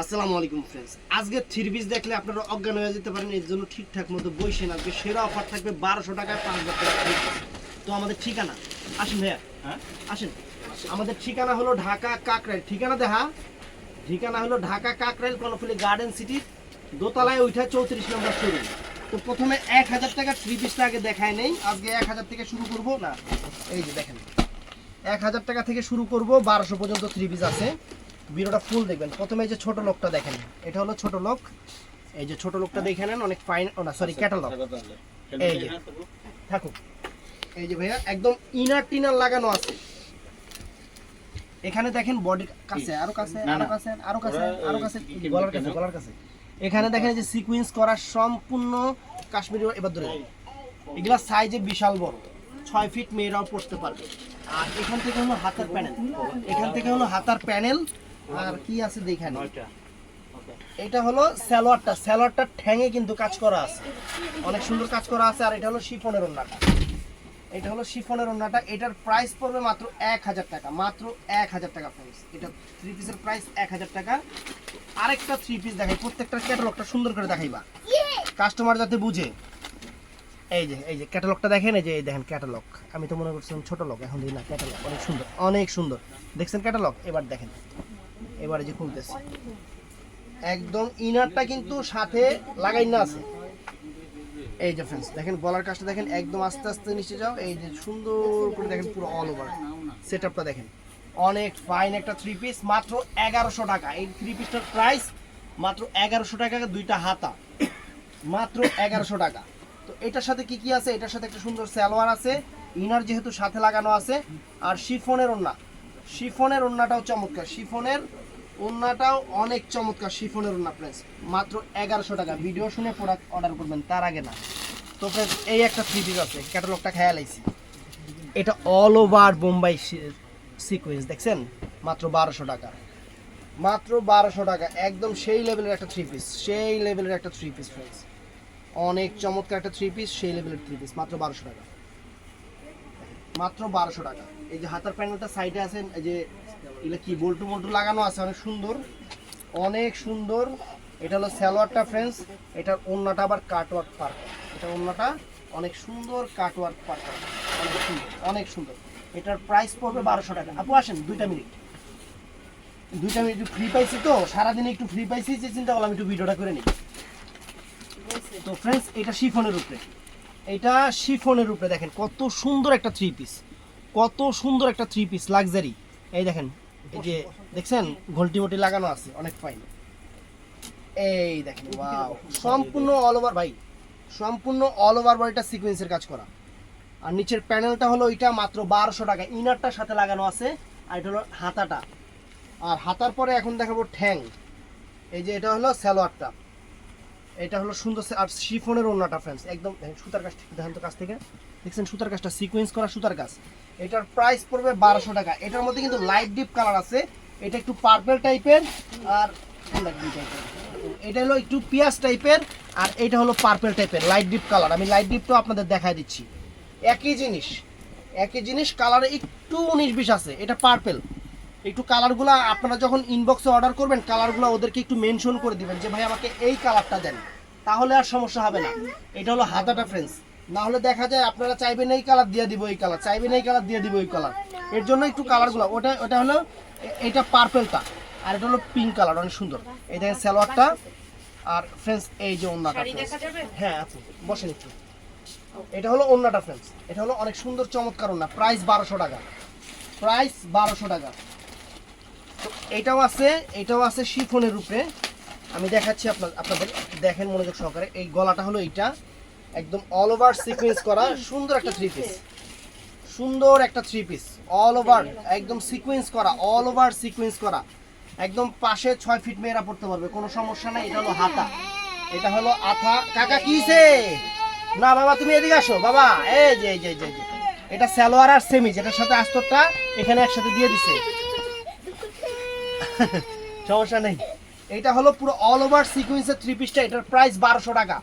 আসসালামু আলাইকুম ফ্রেন্ডস আজকে থ্রি পিস দেখলে আপনারা অজ্ঞান হয়ে যেতে পারেন, এর জন্য ঠিকঠাক মতো বইসেন আজকে সেরা অফার থাকবে বারোশো টাকায় পাঁচ হাজার টাকা তো আমাদের ঠিকানা, আসেন ভাইয়া হ্যাঁ? আসেন। আমাদের ঠিকানা হলো ঢাকা কাকরাইল। ঠিকানা দেখা? ঠিকানা হলো ঢাকা কাকরাইল, কর্ণফুলি গার্ডেন সিটির দোতলায় ওইটা চৌত্রিশ নম্বর শোরুম তো প্রথমে এক হাজার টাকা থ্রি পিসটা আগে দেখায় নেই। আজকে এক হাজার থেকে শুরু করব, না, এই যে দেখেন। এক হাজার টাকা থেকে শুরু করব, বারোশো পর্যন্ত থ্রি পিস আছে। ভিডিওটা ফুল দেখবেন। প্রথমে এই যে ছোট লোকটা দেখেন। এটা হলো ছোট লোক এই যে ছোট লোকটা দেখে নেন অনেক ফাইন না সরি ক্যাটালগ এই যে। থাকুক। এই যে ভাইয়া একদম ইনার টিনার লাগানো আছে। এখানে দেখেন বডি কাছে আরও কাছে আরও কাছে আরও কাছে আরও কাছে। গলার কাছে গলার কাছে। এখানে দেখেন এই যে সিকুয়েন্স করা সম্পূর্ণ কাশ্মীরি এবার ধরে এগুলা সাইজে বিশাল বড়। ছয় ফিট মেয়েরাও পড়তে পারবে। আর এখান থেকে হলো হাতার প্যানেল এখান থেকে হলো হাতার প্যানেল আর কি আছে দেখানে? এটা হলো স্যালোয়ারটা। স্যালোয়ারটা ঠ্যাঙে কিন্তু কাজ করা আছে। অনেক সুন্দর কাজ করা আছে। আর এটা হলো শিফনের ওন্নাটা। এটা হলো শিফনের ওন্নাটা। এটার প্রাইস পড়বে মাত্র এক হাজার টাকা। মাত্র এক হাজার টাকা প্রাইস এটা থ্রি পিসের প্রাইস এক হাজার টাকা। আরেকটা থ্রি পিস দেখাই। প্রত্যেকটা ক্যাটালগটা সুন্দর করে দেখাইবা। কাস্টমার যাতে বুঝে। এই যে এই যে ক্যাটালগটা দেখেন? এই যে এই দেখেন ক্যাটালগ আমি তো মনে করছিলাম ছোট লোক এখন না ক্যাটালগ অনেক সুন্দর অনেক সুন্দর। দেখছেন ক্যাটালগ এবার দেখেন। এবারে যে খুলতেছি। একদম ইনারটা কিন্তু সাথে লাগাই না আছে। এই যে ফ্রেন্ডস দেখেন গলার কাজটা দেখেন একদম আস্তে আস্তে নিচে যাও। এই যে সুন্দর করে দেখেন পুরো অল ওভার সেট আপটা দেখেন। অনেক ফাইন একটা থ্রি পিস মাত্র এগারোশো টাকা। এই থ্রি পিসটার প্রাইস মাত্র এগারোশো টাকা দুইটা হাতা। মাত্র এগারোশো টাকা। তো এটার সাথে কি কি আছে? এটার সাথে একটা সুন্দর সালোয়ার আছে। ইনার যেহেতু সাথে লাগানো আছে। আর শিফনের ওন্না শিফনের ওন্নাটাও চমৎকার। শিফনের ওন্নাটাও অনেক চমৎকার শিফনের ওন্না প্রাইস মাত্র এগারোশো টাকা। ভিডিও শুনে প্রোডাক্ট অর্ডার করবেন, তার আগে না। তো ফ্রেন্ডস এই একটা থ্রি পিস আছে ক্যাটালগটা খেয়াল আইছি। এটা অল ওভার বোম্বাই সিকোয়েন্স দেখছেন? মাত্র বারোশো টাকা। মাত্র বারোশো টাকা, একদম সেই লেভেলের একটা থ্রি পিস সেই লেভেলের একটা থ্রি পিস ফ্রেন্ডস অনেক চমৎকার একটা থ্রি পিস সেই লেভেলের থ্রি পিস মাত্র বারোশো টাকা। মাত্র বারোশো টাকা। এই যে হাতার প্যানেলটা সাইডে আছেন, এই যে এগুলো কি বল্টু মল্টু লাগানো আছে, অনেক সুন্দর। অনেক সুন্দর। এটা হলো স্যালোয়ারটা ফ্রেন্ডস এটার ওন্নাটা আবার কাটওয়ার্ক পার্ক। এটা ওন্নাটা অনেক সুন্দর কাটওয়ার্ক পার্ক। অনেক সুন্দর অনেক সুন্দর। এটার প্রাইস পড়বে বারোশো টাকা। আপু, আসেন, দুইটা মিনিট। দুইটা মিনিট একটু ফ্রি পাইছি তো, সারাদিনে একটু ফ্রি পাইছি, যে চিন্তা করলাম একটু ভিডিওটা করে নিই। তো ফ্রেন্ডস এটা শিফনের উপরে। এটা শিফনের উপরে, দেখেন, কত সুন্দর একটা থ্রি পিস কত সুন্দর একটা থ্রি পিস লাক্সারি এই দেখেন, এই যে দেখছেন? ঘন্টি মটি লাগানো আছে, অনেক ফাইন এই দেখেন ওয়াও সম্পূর্ণ অল ওভার ভাই, সম্পূর্ণ অল ওভার বডিটা সিকোয়েন্সের কাজ করা। আর নিচের প্যানেলটা হলো এটা মাত্র বারোশো টাকা। ইনারটার সাথে লাগানো আছে, আর এটা হলো হাতাটা। আর হাতার পরে এখন দেখাবো ঠ্যাং। এই যে এটা হলো স্যালোয়ারটা এটা হলো সুন্দর আর শিফনের ওন্নাটা ফ্রেন্ডস একদম সুতার কাজ দেখেন তো কাছ থেকে। দেখছেন সুতার কাজটা সিকোয়েন্স করা সুতার কাজ। এটার প্রাইস পড়বে বারোশো টাকা। এটার মধ্যে কিন্তু লাইট ডিপ কালার আছে। এটা একটু পার্পল টাইপের আর? এটা হলো একটু পিয়াজ টাইপের আর এটা হলো পার্পল টাইপের লাইট ডিপ কালার আমি লাইট ডিপটাও আপনাদের দেখাই দিচ্ছি। একই জিনিস একই জিনিস কালারে একটু উনিশ বিশ আছে। এটা পার্পেল একটু কালারগুলো আপনারা যখন ইনবক্সে অর্ডার করবেন কালারগুলো ওদেরকে একটু মেনশন করে দিবেন যে ভাই আমাকে এই কালারটা দেন। তাহলে আর সমস্যা হবে না। এটা হলো হাতাটা ফ্রেন্ডস না হলে দেখা যায় আপনারা চাইবেন এই কালার দিয়ে দিব এই কালার চাইবেন এই কালার দিয়ে দিব এই কালারের জন্য একটু কালারগুলো ওটা ওটা হলো এটা পার্পেলটা আর এটা হলো পিঙ্ক কালার অনেক সুন্দর। এই দেখেন সালোয়ারটা। আর ফ্রেন্ডস এই যে অন্যটা হ্যাঁ আপু বসেন একটু। এটা হলো অন্যটা ফ্রেন্ডস এটা হলো অনেক সুন্দর চমৎকার ওন্না। প্রাইস বারোশো টাকা। প্রাইস বারোশো টাকা। এটাও আছে এটাও আছে শিফনের রূপে। আমি দেখাচ্ছি আপনার, আপনাদের, দেখেন মনোযোগ সহকারে, এই গলাটা হলো এইটা। একদম অল ওভার সিকোয়েন্স করা, সুন্দর একটা থ্রি পিস সুন্দর একটা থ্রি পিস অল ওভার একদম সিকোয়েন্স করা অল ওভার সিকোয়েন্স করা। একদম পাশে ছয় ফিট মেয়েরা পড়তে পারবে, কোনো সমস্যা নাই, এটা হলো হাতা। এটা হলো আথা। কাকা কিসে না, বাবা, তুমি এদিকে আসো, বাবা। এই যে এই যে। এটা সালোয়ার আর সেমি যেটার সাথে আস্তরটা এখানে একসাথে দিয়ে দিছে। সমস্যা নেই। এটা হলো পুরো অল ওভার সিকোয়েন্সের থ্রি পিসটা এটার প্রাইস বারোশো টাকা।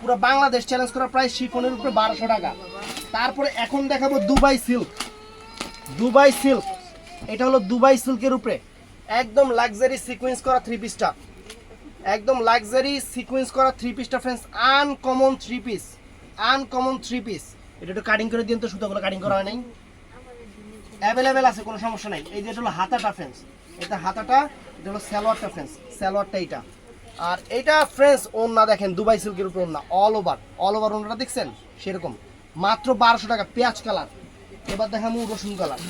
পুরো বাংলাদেশ চ্যালেঞ্জ করা প্রাইস শিফনের উপরে বারোশো টাকা। তারপরে এখন দেখাবো দুবাই সিল্ক দুবাই সিল্ক এটা হলো দুবাই সিল্কের উপরে। একদম লাক্সারি সিকোয়েন্স করা থ্রি পিসটা একদম লাক্সারি সিকোয়েন্স করা থ্রি পিসটা friends uncommon three piece uncommon three piece এটা একটু কাটিং করে দিন তো, সুতোগুলো কাটিং করা হয় নাই। অ্যাভেলেবেল আছে, কোনো সমস্যা নাই। এই যে হলো হাতাটা ফ্রেন্স এটা হাতাটা, এটা হলো সালোয়ারটা ফ্রেন্স সালোয়ারটা এইটা। আর এটা ফ্রেন্ডস ওন্না দেখেন, দুবাই সিল্কের উপর ওন্না অল ওভার অল ওভার ওন্নাটা দেখছেন? সেরকম। মাত্র বারোশো টাকা, পেঁয়াজ কালার। এবার দেখামু রসুন কালার।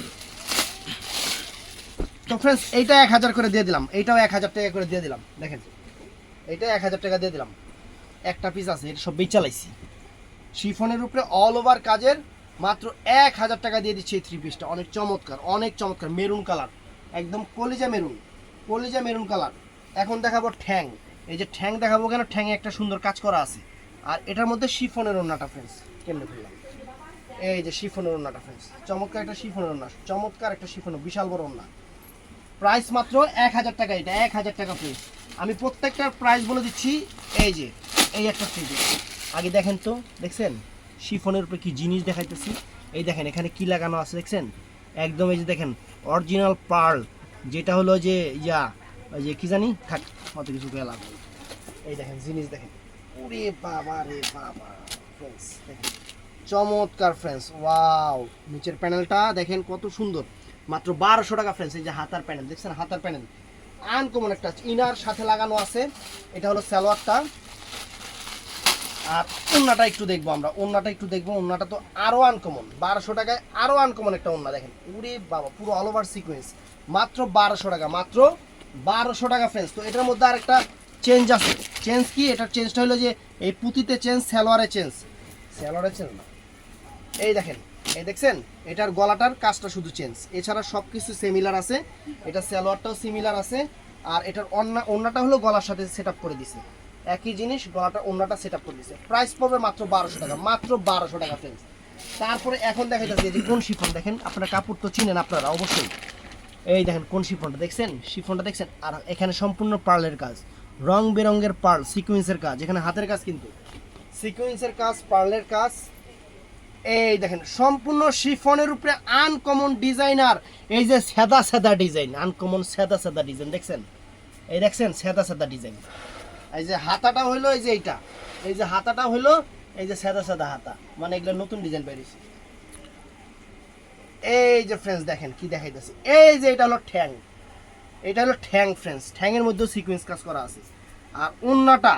তো ফ্রেন্ডস এইটা এক হাজার করে দিয়ে দিলাম। এইটাও এক হাজার টাকা করে দিয়ে দিলাম। দেখেন। এইটা এক হাজার টাকা দিয়ে দিলাম। একটা পিস আছে, এটা সব চালাইছি শিফনের উপরে অল ওভার কাজের মাত্র এক হাজার টাকা দিয়ে দিচ্ছে এই থ্রি পিসটা অনেক চমৎকার অনেক চমৎকার মেরুন কালার একদম কলিজা মেরুন কলিজা মেরুন কালার এখন দেখাবো ঠ্যাং, এই যে ঠ্যাং দেখাবো কেন? ঠ্যাংয়ে একটা সুন্দর কাজ করা আছে। আর এটার মধ্যে শিফনের ওন্নাটা ফ্রেন্ডস কেমনে ফেললাম এই যে শিফনের ওন্নাটা ফ্রেন্ডস চমৎকার একটা শিফনের ওন্না চমৎকার একটা শিফনের, বিশাল বড় ওন্না প্রাইস মাত্র এক হাজার টাকা এটা, এক হাজার টাকা প্রাইস আমি প্রত্যেকটার প্রাইস বলে দিচ্ছি, এই যে, এই একটা পিস আগে দেখেন তো, দেখছেন? শিফনের উপরে কি জিনিস দেখাইতেছি? এই দেখেন, এখানে কি লাগানো আছে দেখছেন? একদম এই যে দেখেন অরিজিনাল পার্ল যেটা হলো যে, ইয়া যে কি জানি? থাক, অত কিছু লাভ এই দেখেন, জিনিস দেখেন। ওরে বাবা রে বাবা ফ্রেন্ডস দেখেন। চমৎকার ফ্রেন্ডস ওয়াও নিচের প্যানেলটা দেখেন কত সুন্দর। মাত্র বারোশো টাকা ফ্রেন্ডস এই যে হাতার প্যানেল দেখছেন হাতার প্যানেল আনকমন একটা, ইনার সাথে লাগানো আছে। এটা হলো সালোয়ারটা। আর ওন্নাটা একটু দেখব আমরা। ওন্নাটা একটু দেখব। ওন্নাটা তো আরও আনকমন বারোশো টাকায় আরও আনকমন একটা ওন্না দেখেন। উরে বাবা, পুরো অল ওভার সিকোয়েন্স মাত্র বারোশো টাকা, মাত্র বারোশো টাকা ফ্রেন্স তো এটার মধ্যে আর একটা চেঞ্জ আছে। চেঞ্জ কি? এটার চেঞ্জটা হলো যে এই পুঁতিতে চেঞ্জ সালোয়ারে চেঞ্জ স্যালোয়ারে চেঞ্জ না। এই দেখেন, এই দেখছেন? এটার গলাটার কাজটা শুধু চেঞ্জ এছাড়া সব কিছু সিমিলার আছে। এটা সালোয়ারটাও সিমিলার আছে। আর এটার অন্না অন্যটা হলো গলার সাথে সেট করে দিছে। একই জিনিস, গলাটা অন্যটা সেট আপ করে প্রাইস পড়বে মাত্র বারোশো টাকা, মাত্র বারোশো টাকা ফ্রেন্ডস তারপরে এখন দেখা যাচ্ছে যে কোন শিফন, দেখেন, আপনারা কাপড় তো চিনেন আপনারা, অবশ্যই। এই দেখেন, কোন শিফনটা দেখছেন? শিফনটা দেখছেন? আর এখানে সম্পূর্ণ পার্লের কাজ রং বেরঙের পার্ল সিকুয়েন্সের কাজ, এখানে হাতের কাজ কিন্তু। সিকুয়েন্সের কাজ, পার্লের কাজ। এই দেখেন, সম্পূর্ণ শিফনের উপরে আনকমন ডিজাইনার এই যে সাদা সাদা ডিজাইন আনকমন সাদা সাদা ডিজাইন দেখছেন? এই দেখছেন, সাদা সাদা ডিজাইন এই যে হাতাটা হইল এই যে এইটা। এই যে হাতাটা হইল এই যে সাদা সাদা হাতা। মানে এগুলো নতুন ডিজাইন বেরিয়েছে। এই যে ফ্রেন্ডস দেখেন কি দেখাইতেছে। এই যে এটা হলো ঠ্যাং। এটা হলো ঠ্যাং ফ্রেন্ডস ঠ্যাংয়ের মধ্যেও সিকোয়েন্স কাজ করা আছে। আর ওন্নাটা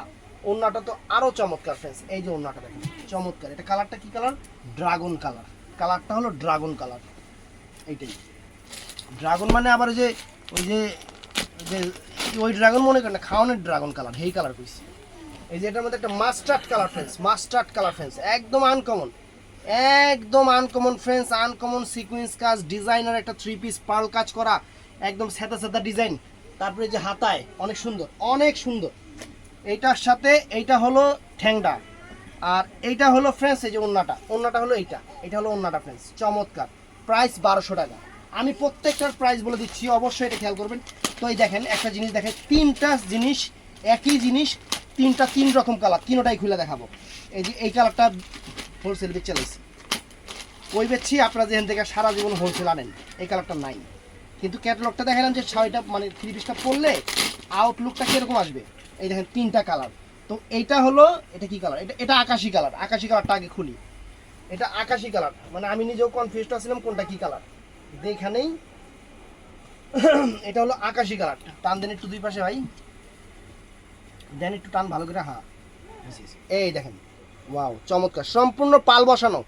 ওন্নাটা তো আরও চমৎকার ফ্রেন্ডস এই যে ওন্নাটা দেখেন, চমৎকার। এটা কালারটা কি কালার ড্রাগন কালার কালারটা হলো ড্রাগন কালার এইটাই। ড্রাগন মানে আবার যে, ওই যে যে ওই ড্রাগন মনে করেন না, খাওয়ানোর ড্রাগন কালার হেই কালার কইছি। এই যে এটার মধ্যে একটা mustard colour friends, mustard colour friends, একদম আনকমন একদম আনকমন ফ্রেন্ডস আনকমন সিকুয়েন্স কাজ ডিজাইনার একটা থ্রি পিস পার্ল কাজ করা, একদম সাদা সাদা ডিজাইন তারপরে যে হাতায়, অনেক সুন্দর অনেক সুন্দর। এইটার সাথে এইটা হলো ঠ্যাংডা আর এইটা হলো ফ্রেন্ডস, এই যে ওন্নাটা ওন্নাটা হলো এইটা, এটা হলো ওন্নাটা ফ্রেন্ডস, চমৎকার প্রাইস বারোশো টাকা। আমি প্রত্যেকটার প্রাইস বলে দিচ্ছি, অবশ্যই এটা খেয়াল করবেন। তো এই দেখেন, একটা জিনিস দেখেন, তিনটা জিনিস, একই জিনিস, তিনটা তিন রকম কালার তিনোটাই খুলে দেখাবো। এই যে এই কালারটা হোলসেল বেচ চালাইছি ওই বেচছি, আপনারা যেখান থেকে সারা জীবন হোলসেল আনেন, এই কালারটা নাই। কিন্তু ক্যাটালগটা দেখালাম যে ছয়টা মানে থ্রি পিসটা পরলে আউটলুকটা কীরকম আসবে? এই দেখেন, তিনটা কালার তো এইটা হলো, এটা কি কালার এটা এটা আকাশি কালার আকাশি কালারটা আগে খুলি। এটা আকাশি কালার মানে আমি নিজেও কনফিউজড আছিলাম কোনটা কি কালার এখানেই। এটা হলো আকাশি কালার টান দেন একটু দুই পাশে ভাই। দেন একটু টান ভালো করে হ্যাঁ। এই দেখেন। ওয়াও, চমৎকার। সম্পূর্ণ পাল বসানো।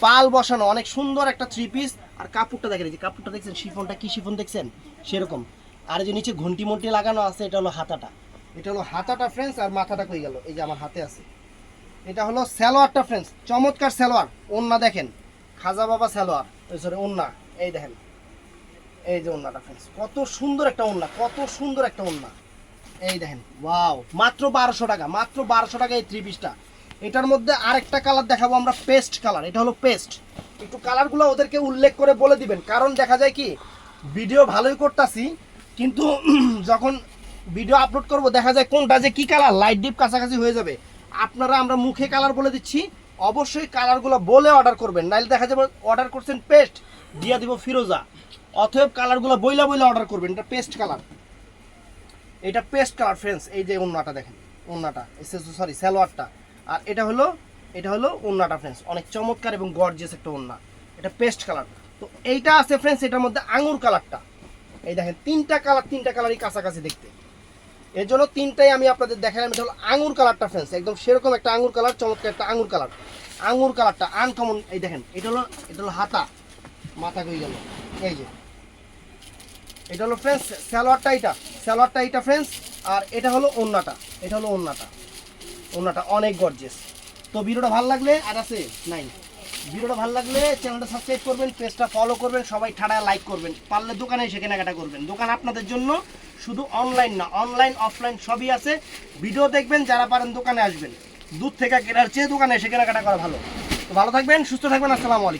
পাল বসানো, অনেক সুন্দর একটা থ্রি পিস আর কাপড়টা দেখেন যে কাপড়টা দেখছেন, শিফনটা কি শিফন দেখছেন? সেরকম। আর যে নিচে ঘন্টি মন্টি লাগানো আছে, এটা হলো হাতাটা। এটা হলো হাতাটা ফ্রেন্ডস আর মাথাটা কই গেল? এই যে আমার হাতে আছে। এটা হলো সালোয়ারটা ফ্রেন্ডস চমৎকার সালোয়ার। ওন্না দেখেন। খাজা বাবা সালোয়ার। সরি, ওন্না। এই দেখেন। এই যে ওন্নাটা ফ্রেন্ডস কত সুন্দর একটা ওন্না, কত সুন্দর একটা ওন্না। এই দেখেন ওয়াও মাত্র বারোশো টাকা, মাত্র বারোশো টাকা এই থ্রি পিসটা এটার মধ্যে আরেকটা কালার দেখাবো আমরা পেস্ট কালার এটা হলো পেস্ট একটু কালারগুলো ওদেরকে উল্লেখ করে বলে দিবেন, কারণ দেখা যায় কি ভিডিও ভালোই করতাছি, কিন্তু যখন ভিডিও আপলোড করব, দেখা যায় কোনটা যে কি কালার লাইট ডিপ কাছাকাছি হয়ে যাবে। আপনারা আমরা মুখে কালার বলে দিচ্ছি অবশ্যই কালারগুলো বলে অর্ডার করবেন, নাইলে দেখা যাবে অর্ডার করছেন পেস্ট, দিয়া দিব ফিরোজা। অতএব কালারগুলো বইলা বইলা অর্ডার করবেন, এটা পেস্ট কালার। এটা পেস্ট কালার ফ্রেন্ডস এই যে ওন্নাটা দেখেন, ওন্নাটা সরি সালোয়ারটা। আর এটা হলো এটা হলো ওন্নাটা ফ্রেন্ডস অনেক চমৎকার এবং গর্জিয়াস একটা ওন্না। এটা পেস্ট কালার। তো এইটা আছে ফ্রেন্ডস এটার মধ্যে আঙুর কালারটা। এই দেখেন, তিনটা কালার, তিনটা কালারই কাছাকাছি দেখতে। এর জন্য তিনটাই আমি আপনাদের দেখালাম, এটা হলো আঙুর কালারটা ফ্রেন্ডস একদম সেরকম একটা আঙুর কালার, চমৎকার একটা আঙুর কালার। আঙুর কালারটা আনকমন এই দেখেন, এটা হলো এটা হলো হাতা। মাথা কই গেল। এই যে। এটা হলো ফ্রেন্ডস সালোয়ারটা এটা। সালোয়ারটা এটা ফ্রেন্ডস আর এটা হলো ওন্নাটা। এটা হলো ওন্নাটা। ওন্নাটা অনেক গর্জেস তো ভিডিওটা ভালো লাগলে, আর আছে, নাই। ভিডিওটা ভালো লাগলে চ্যানেলটা সাবস্ক্রাইব করবেন পেজটা ফলো করবেন, সবাই ঠাড়ায় লাইক করবেন। পারলে দোকানে এসে কেনাকাটা করবেন। দোকান আপনাদের জন্য শুধু অনলাইন না অনলাইন অফলাইন সবই আছে। ভিডিও দেখবেন, যারা পারেন দোকানে আসবেন। দূর থেকে কেনার চেয়ে দোকানে এসে কেনাকাটা করা ভালো। ভালো থাকবেন, সুস্থ থাকবেন, আসসালামু আলাইকুম।